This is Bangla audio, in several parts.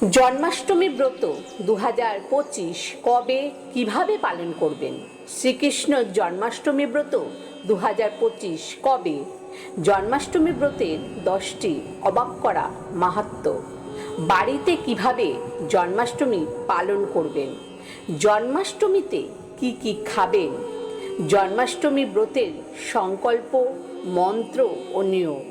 জন্মাষ্টমী ব্রত দু পঁচিশ কবে, কীভাবে পালন করবেন? শ্রীকৃষ্ণ জন্মাষ্টমী ব্রত দু পঁচিশ কবে? জন্মাষ্টমী ব্রতের দশটি অবাক করা মাহাত্ম। বাড়িতে কীভাবে জন্মাষ্টমী পালন করবেন? জন্মাষ্টমীতে কি কি খাবেন? জন্মাষ্টমী ব্রতের সংকল্প, মন্ত্র ও নিয়ম।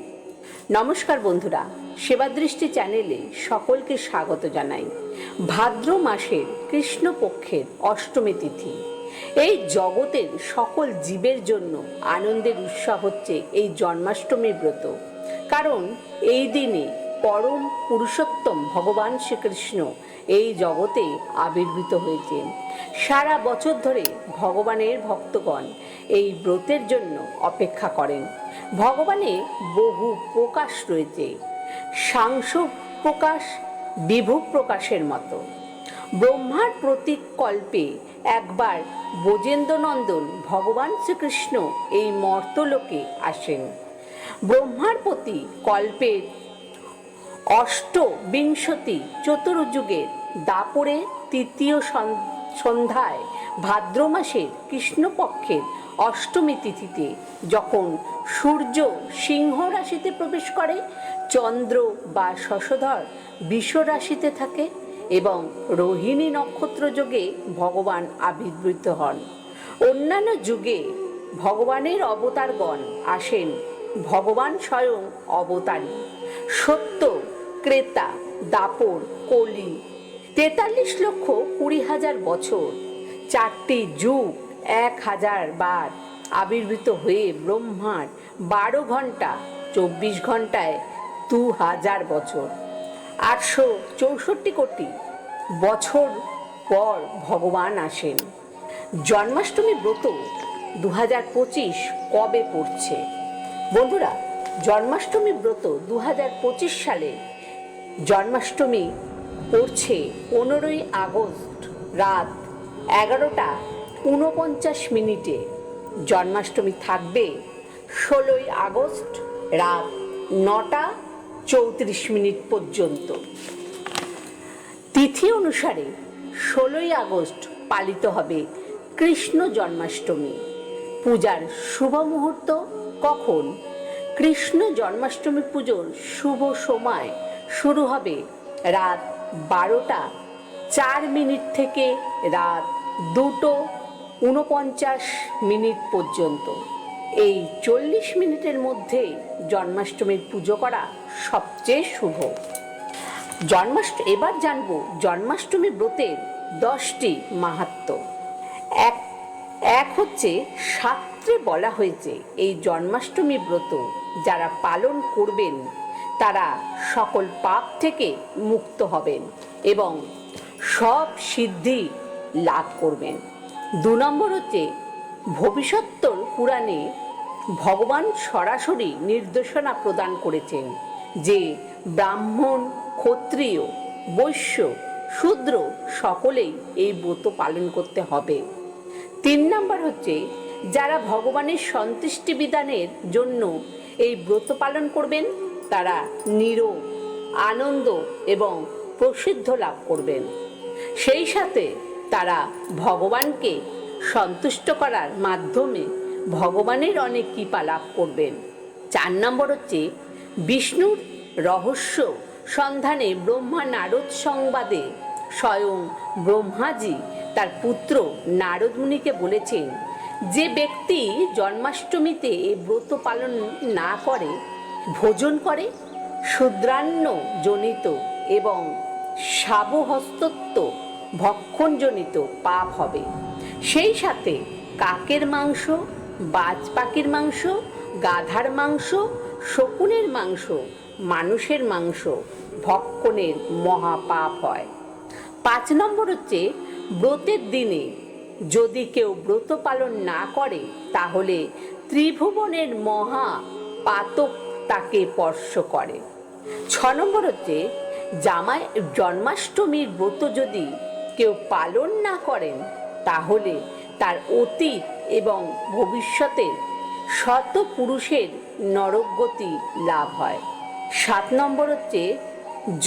নমস্কার বন্ধুরা সেবাদৃষ্টি চ্যানেলে সকলকে স্বাগত জানাই। ভাদ্র মাসের কৃষ্ণপক্ষের অষ্টমী তিথি। এই জগতের সকল জীবের জন্য আনন্দের উৎসাহ হচ্ছে এই জন্মাষ্টমী ব্রত। কারণ এই দিনে পরম পুরুষোত্তম ভগবান শ্রীকৃষ্ণ এই জগতে আবির্ভূত হয়েছেন। সারা বছর ধরে ভগবানের ভক্তগণ এই ব্রতের জন্য অপেক্ষা করেন। ভগবানের বহু প্রকাশ রয়েছে। সাংস প্রকাশ, বিভু প্রকাশের মতো। ব্রহ্মার প্রতীক কল্পে একবার ব্রজেন্দ্রনন্দন ভগবান শ্রীকৃষ্ণ এই মর্তলোকে আসেন। ব্রহ্মার প্রতি কল্পের অষ্টবিংশতি চতুর্যুগের দাপরে তৃতীয় সন- সন্ধ্যায় ভাদ্র মাসের কৃষ্ণপক্ষের অষ্টমী তিথিতে যখন সূর্য সিংহ রাশিতে প্রবেশ করে, চন্দ্র বা শশধর বিষ রাশিতে থাকে এবং রোহিণী নক্ষত্র যোগে ভগবান আবির্ভূত হন। অন্যান্য যুগে ভগবানের অবতারগণ আসেন, ভগবান স্বয়ং অবতারী। সত্য, ক্রেতা, দাপর, কলি, তেতাল্লিশ লক্ষ কুড়ি হাজার বছর, চারটি যুগ এক হাজার বার আবির্ভূত হয়ে ব্রহ্মার বারো ঘণ্টা চব্বিশ ঘন্টায় দু হাজার বছর। আটশো চৌষট্টি কোটি বছর পর ভগবান আসেন। জন্মাষ্টমী ব্রত দু হাজার পঁচিশ কবে পড়ছে? বন্ধুরা, জন্মাষ্টমী ব্রত দু হাজার পঁচিশ সালে জন্মাষ্টমী পড়ছে পনেরোই আগস্ট রাত এগারোটা ঊনপঞ্চাশ মিনিটে জন্মাষ্টমী থাকবে ষোলোই আগস্ট রাত নটা চৌত্রিশ মিনিট পর্যন্ত। তিথি অনুসারে ষোলোই আগস্ট পালিত হবে কৃষ্ণ জন্মাষ্টমী। পূজার শুভ মুহূর্ত কখন? কৃষ্ণ জন্মাষ্টমী পুজোর শুভ সময় শুরু হবে রাত বারোটা চার মিনিট থেকে রাত দুটো উনপঞ্চাশ মিনিট পর্যন্ত। এই চল্লিশ মিনিটের মধ্যে জন্মাষ্টমীর পুজো করা সবচেয়ে শুভ। জন্মাষ্ট, এবার জানব জন্মাষ্টমী ব্রতের দশটি মাহাত্ম এক এক হচ্ছে শাস্ত্রে বলা হয়েছে এই জন্মাষ্টমী ব্রত যারা পালন করবেন, তারা সকল পাপ থেকে মুক্ত হবেন এবং সব সিদ্ধি লাভ করবেন। দু নম্বর হচ্ছে, ভবিষ্যত্তর পুরাণে ভগবান সরাসরি নির্দেশনা প্রদান করেছেন যে ব্রাহ্মণ, ক্ষত্রিয়, বৈশ্য, শূদ্র সকলেই এই ব্রত পালন করতে হবে। তিন নম্বর হচ্ছে, যারা ভগবানের সন্তুষ্টি বিধানের জন্য এই ব্রত পালন করবেন, তারা নিরোগ, আনন্দ এবং প্রসিদ্ধ লাভ করবেন। সেই সাথে তারা ভগবানকে সন্তুষ্ট করার মাধ্যমে ভগবানের অনেক কৃপা লাভ করবেন। চার নম্বর হচ্ছে, বিষ্ণুর রহস্য সন্ধানে ব্রহ্মা নারদ সংবাদে স্বয়ং ব্রহ্মাজি তার পুত্র নারদ মুনিকে বলেছেন, যে ব্যক্তি জন্মাষ্টমীতে ব্রত পালন না করে, ভোজন করে ক্ষুদ্রান্ন জনিত এবং সাবহস্তত্ব ভক্ষণজনিত পাপ হবে। সেই সাথে কাকের মাংস বাজ পাখির মাংস, গাধার মাংস, শকুনের মাংস, মানুষের মাংস ভক্ষণের মহাপাপ হয়। পাঁচ নম্বর হচ্ছে ব্রতের দিনে যদি কেউ ব্রত পালন না করে, তাহলে ত্রিভুবনের মহা পাতক তাকে স্পর্শ করে। ছ নম্বর হচ্ছে জামাই জন্মাষ্টমীর ব্রত যদি কেউ পালন না করেন, তাহলে তার অতীত এবং ভবিষ্যতের শত পুরুষের নরকগতি লাভ হয়। সাত নম্বর হচ্ছে,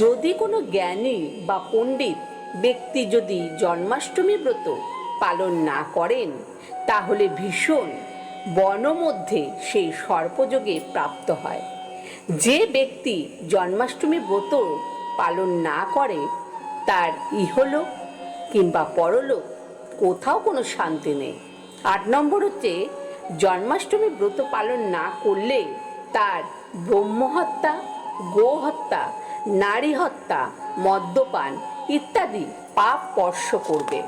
যদি কোনো জ্ঞানী বা পণ্ডিত ব্যক্তি যদি জন্মাষ্টমী ব্রত পালন না করেন, তাহলে ভীষণ বনমধ্যে সেই সর্পযোগে প্রাপ্ত হয়। যে ব্যক্তি জন্মাষ্টমী ব্রত পালন না করে, তার ইহলোক কিংবা পরলোক, কোথাও কোনো শান্তি নেই। আট নম্বর হচ্ছে, জন্মাষ্টমী ব্রত পালন না করলে তার ব্রহ্মহত্যা, গোহত্যা নারী হত্যা মদ্যপান ইত্যাদি পাপ স্পর্শ করবে।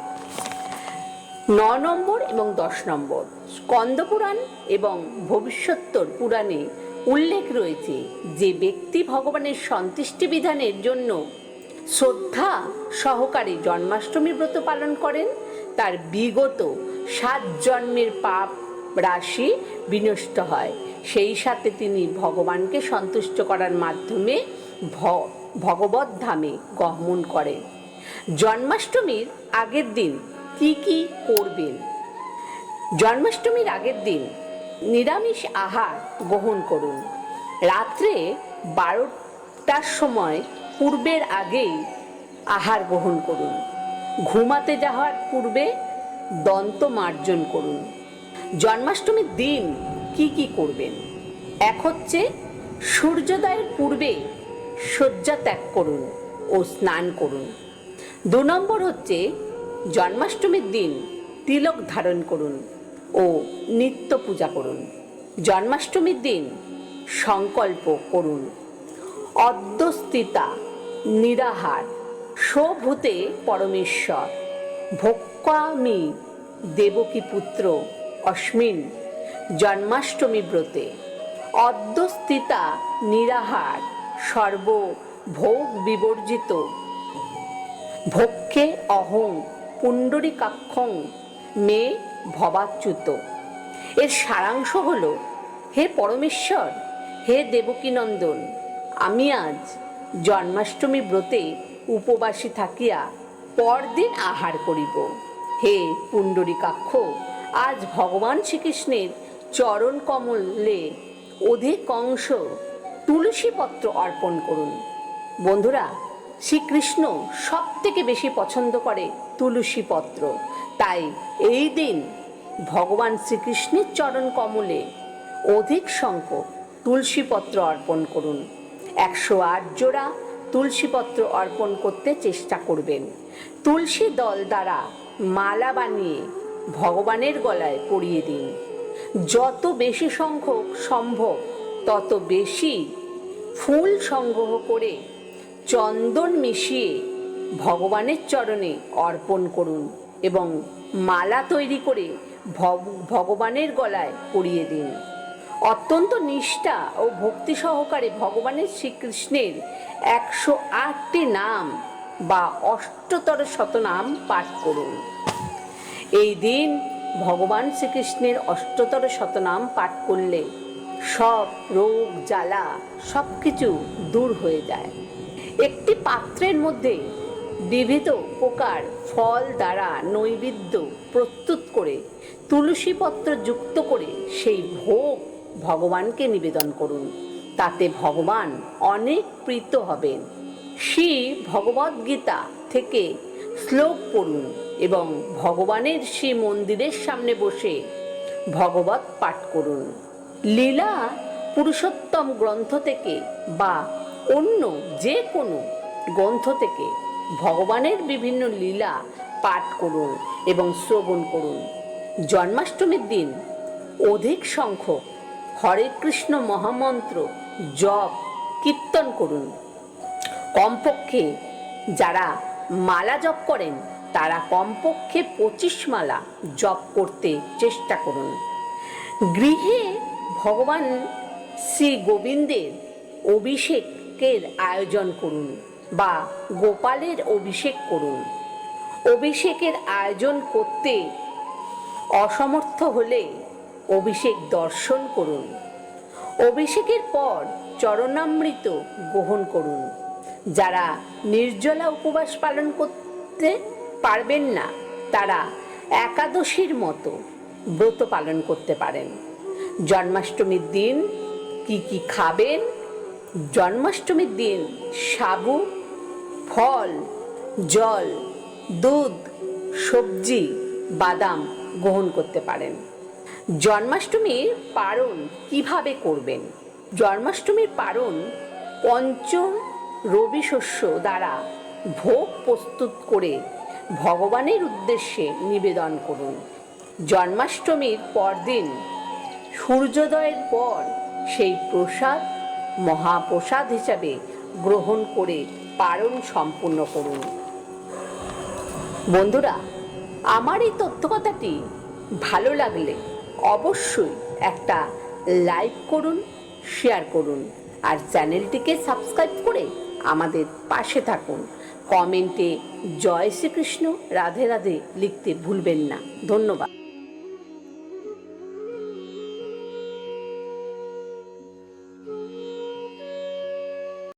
ন নম্বর এবং দশ নম্বর স্কন্দপুরাণ এবং ভবিষ্যত্তর পুরাণে উল্লেখ রয়েছে যে ব্যক্তি ভগবানের সন্তুষ্টি বিধানের জন্য শ্রদ্ধা সহকারে জন্মাষ্টমী ব্রত পালন করেন। তার বিগত সাত জন্মের পাপ রাশি বিনষ্ট হয়। সেই সাথে তিনি ভগবানকে সন্তুষ্ট করার মাধ্যমে ভগবত ধামে গমন করেন। জন্মাষ্টমীর আগের দিন কি কি করবেন? জন্মাষ্টমীর আগের দিন নিরামিষ আহার গ্রহণ করুন। রাত্রে বারোটার সময় পূর্বের আগেই আহার গ্রহণ করুন। ঘুমাতে যাওয়ার পূর্বে দন্ত মার্জন করুন। জন্মাষ্টমীর দিন কি কি করবেন? এক হচ্ছে সূর্যোদয়ের পূর্বে শয্যা ত্যাগ করুন ও স্নান করুন। দু নম্বর হচ্ছে জন্মাষ্টমীর দিন তিলক ধারণ করুন ও নিত্য পূজা করুন। জন্মাষ্টমীর দিন সংকল্প করুন অদ্যস্থিতা নিরাহার সভূতে পরমেশ্বর। ভোক্কামি, দেবকী পুত্র অস্মিন জন্মাষ্টমী ব্রতে। অদ্যস্থিতা নিরাহার সর্ব ভোগ বিবর্জিত ভক্ষে অহং, পুণ্ডরিকাক্ষং, মে ভবাচ্যুত। এর সারাংশ হল, হে পরমেশ্বর, হে দেবকীনন্দন। আমি আজ জন্মাষ্টমী ব্রতে উপবাসী থাকিয়া পরদিন আহার করিব। হে পুণ্ডরিকাক্ষ, আজ ভগবান শ্রীকৃষ্ণের চরণ কমলে অধিক অংশ তুলসী পত্র অর্পণ করুন। বন্ধুরা, শ্রীকৃষ্ণ সব থেকে বেশি পছন্দ করে তুলসী পত্র। তাই এই দিন ভগবান শ্রীকৃষ্ণের চরণ কমলে অধিক সংখ্যক তুলসী পত্র অর্পণ করুন। একশো আট জোড়া তুলসী পত্র অর্পণ করতে চেষ্টা করবেন। তুলসী দল দ্বারা মালা বানিয়ে ভগবানের গলায় পরিয়ে দিন। যত বেশি সংখ্যক সম্ভব, তত বেশি ফুল সংগ্রহ করে চন্দন মিশিয়ে ভগবানের চরণে অর্পণ করুন এবং মালা তৈরি করে ভগ- ভগবানের গলায় পরিয়ে দিন। অত্যন্ত নিষ্ঠা ও ভক্তি সহকারে ভগবানের শ্রীকৃষ্ণের একশো আটটি নাম বা অষ্টতর শতনাম পাঠ করুন। এই দিন ভগবান শ্রীকৃষ্ণের অষ্টতর শতনাম পাঠ করলে সব রোগ, জ্বালা সব কিছু দূর হয়ে যায়। একটি পাত্রের মধ্যে বিবিধ প্রকার ফল দ্বারা নৈবেদ্য প্রস্তুত করে তুলসী পত্র যুক্ত করে সেই ভোগ ভগবানকে নিবেদন করুন। তাতে ভগবান অনেক প্রীত হবেন। শ্রী ভগবদ্গীতা থেকে শ্লোক পড়ুন এবং ভগবানের শ্রী মন্দিরের সামনে বসে ভগবত পাঠ করুন। লীলা পুরুষোত্তম গ্রন্থ থেকে বা অন্য যে কোনো গ্রন্থ থেকে ভগবানের বিভিন্ন লীলা পাঠ করুন এবং শ্রবণ করুন। জন্মাষ্টমীর দিন অধিক সংখ্যক হরে কৃষ্ণ মহামন্ত্র, জপ, কীর্তন করুন। কমপক্ষে যারা মালা জপ করেন, তারা কমপক্ষে পঁচিশ মালা জপ করতে চেষ্টা করুন। গৃহে ভগবান শ্রী গোবিন্দের অভিষেকের আয়োজন করুন বা গোপালের অভিষেক করুন। অভিষেকের আয়োজন করতে অসমর্থ হলে অভিষেক দর্শন করুন। অভিষেকের পর চরণামৃত গ্রহণ করুন। যারা নির্জলা উপবাস পালন করতে পারবেন না, তারা একাদশীর মতো ব্রত পালন করতে পারেন। জন্মাষ্টমীর দিন কি কি খাবেন? জন্মাষ্টমীর দিন সাবু ফল, জল, দুধ, সবজি, বাদাম গ্রহণ করতে পারেন। জন্মাষ্টমীর পালন কীভাবে করবেন? জন্মাষ্টমীর পালন পঞ্চম রবি শস্য দ্বারা ভোগ প্রস্তুত করে ভগবানের উদ্দেশ্যে নিবেদন করুন। জন্মাষ্টমীর পরদিন সূর্যোদয়ের পর সেই প্রসাদ, মহাপ্রসাদ হিসাবে গ্রহণ করে পালন সম্পূর্ণ করুন। বন্ধুরা, আমার এই তথ্যকথাটি ভালো লাগলে অবশ্যই একটা লাইক করুন শেয়ার করুন আর চ্যানেলটিকে সাবস্ক্রাইব করে আমাদের পাশে থাকুন। কমেন্টে জয় শ্রীকৃষ্ণ, রাধে রাধে লিখতে ভুলবেন না। ধন্যবাদ।